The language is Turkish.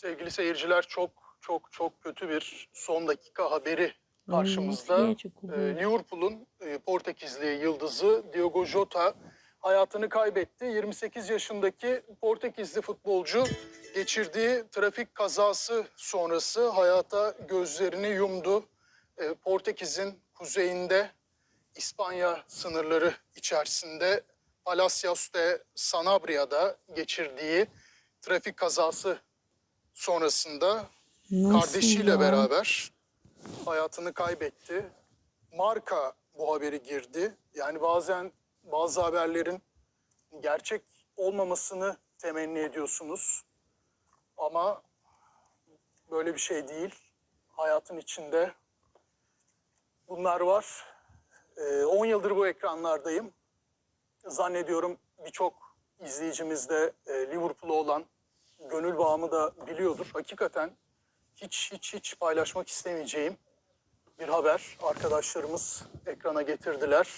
Sevgili seyirciler çok çok çok kötü bir son dakika haberi karşımızda. Ee, Liverpool'un e, Portekizli yıldızı Diogo Jota hayatını kaybetti. 28 yaşındaki Portekizli futbolcu geçirdiği trafik kazası sonrası hayata gözlerini yumdu. Ee, Portekiz'in kuzeyinde İspanya sınırları içerisinde Palacios de Sanabria'da geçirdiği trafik kazası sonrasında Nasıl kardeşiyle ya? beraber hayatını kaybetti. Marka bu haberi girdi. Yani bazen bazı haberlerin gerçek olmamasını temenni ediyorsunuz. Ama böyle bir şey değil. Hayatın içinde bunlar var. Ee, 10 yıldır bu ekranlardayım. Zannediyorum birçok izleyicimiz de e, Liverpool'a olan gönül bağımı da biliyordur. Hakikaten hiç hiç hiç paylaşmak istemeyeceğim bir haber arkadaşlarımız ekrana getirdiler.